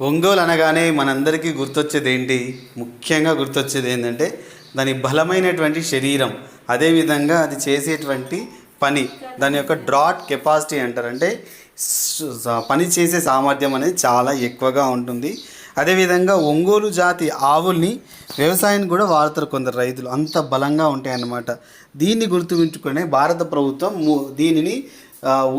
ఒంగోలు అనగానే మనందరికీ గుర్తొచ్చేది ఏంటి ముఖ్యంగా గుర్తొచ్చేది ఏంటంటే దాని బలమైనటువంటి శరీరం అదేవిధంగా అది చేసేటువంటి పని దాని యొక్క డ్రాట్ కెపాసిటీ అంటారంటే పని చేసే సామర్థ్యం అనేది చాలా ఎక్కువగా ఉంటుంది. అదేవిధంగా ఒంగోలు జాతి ఆవుల్ని వ్యవసాయానికి కూడా వాడతారు కొందరు రైతులు. అంత బలంగా ఉంటాయి అన్నమాట దీన్ని గుర్తుంచుకునే భారత ప్రభుత్వం దీనిని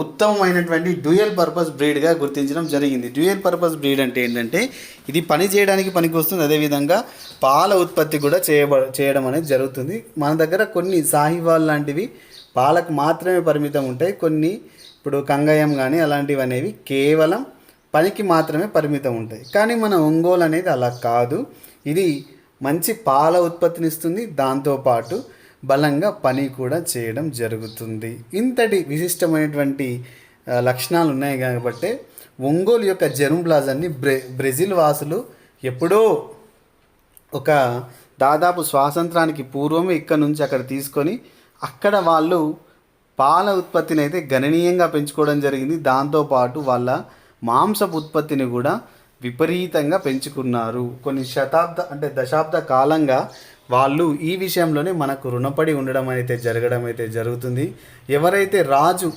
ఉత్తమమైనటువంటి డ్యూయల్ పర్పస్ బ్రీడ్గా గుర్తించడం జరిగింది. డ్యూయల్ పర్పస్ బ్రీడ్ అంటే ఏంటంటే ఇది పని చేయడానికి పనికి వస్తుంది అదేవిధంగా పాల ఉత్పత్తి కూడా చేయబ చేయడం అనేది జరుగుతుంది. మన దగ్గర కొన్ని సాహివాల్ లాంటివి పాలకు మాత్రమే పరిమితం ఉంటాయి. కొన్ని ఇప్పుడు కంగయం కానీ అలాంటివి అనేవి కేవలం పనికి మాత్రమే పరిమితం ఉంటాయి. కానీ మన ఒంగోలు అనేది అలా కాదు. ఇది మంచి పాల ఉత్పత్తిని ఇస్తుంది. దాంతోపాటు బలంగా పని కూడా చేయడం జరుగుతుంది. ఇంతటి విశిష్టమైనటువంటి లక్షణాలు ఉన్నాయి కాబట్టి ఒంగోలు యొక్క జెర్మ్ ప్లాజాన్ని బ్రె బ్రెజిల్ వాసులు ఎప్పుడో ఒక దాదాపు స్వాతంత్రానికి పూర్వమే ఇక్కడ నుంచి అక్కడ తీసుకొని అక్కడ వాళ్ళు పాల ఉత్పత్తిని అయితే గణనీయంగా పెంచుకోవడం జరిగింది. దాంతోపాటు వాళ్ళ మాంసపు ఉత్పత్తిని కూడా విపరీతంగా పెంచుకున్నారు. కొన్ని శతాబ్ద అంటే దశాబ్ద కాలంగా వాళ్ళు ఈ విషయంలోనే మనకు రుణపడి ఉండడం అయితే జరగడం అయితే జరుగుతుంది. ఎవరైతే రాజు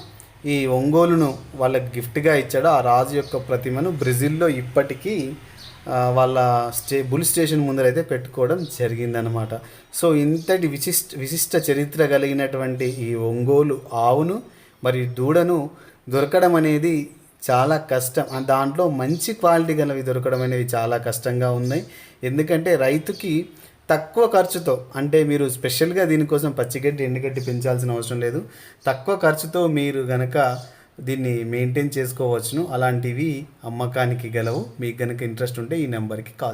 ఈ ఒంగోలును వాళ్ళకి గిఫ్ట్గా ఇచ్చాడో ఆ రాజు యొక్క ప్రతిమను బ్రెజిల్లో ఇప్పటికీ వాళ్ళ స్టే బుల్ స్టేషన్ ముందరైతే పెట్టుకోవడం జరిగిందనమాట సో ఇంతటి విశిష్ట విశిష్ట చరిత్ర కలిగినటువంటి ఈ ఒంగోలు ఆవును మరి దూడను దొరకడం అనేది చాలా కష్టం. దాంట్లో మంచి క్వాలిటీ గలవి దొరకడం అనేవి చాలా కష్టంగా ఉన్నాయి. ఎందుకంటే రైతుకి తక్కువ ఖర్చుతో అంటే మీరు స్పెషల్గా దీనికోసం పచ్చిగడ్డి ఎండుగడ్డి పెంచాల్సిన అవసరం లేదు. తక్కువ ఖర్చుతో మీరు గనక దీన్ని మెయింటైన్ చేసుకోవచ్చును. అలాంటివి అమ్మకానికి గలవు. మీకు గనక ఇంట్రెస్ట్ ఉంటే ఈ నెంబర్కి కాల్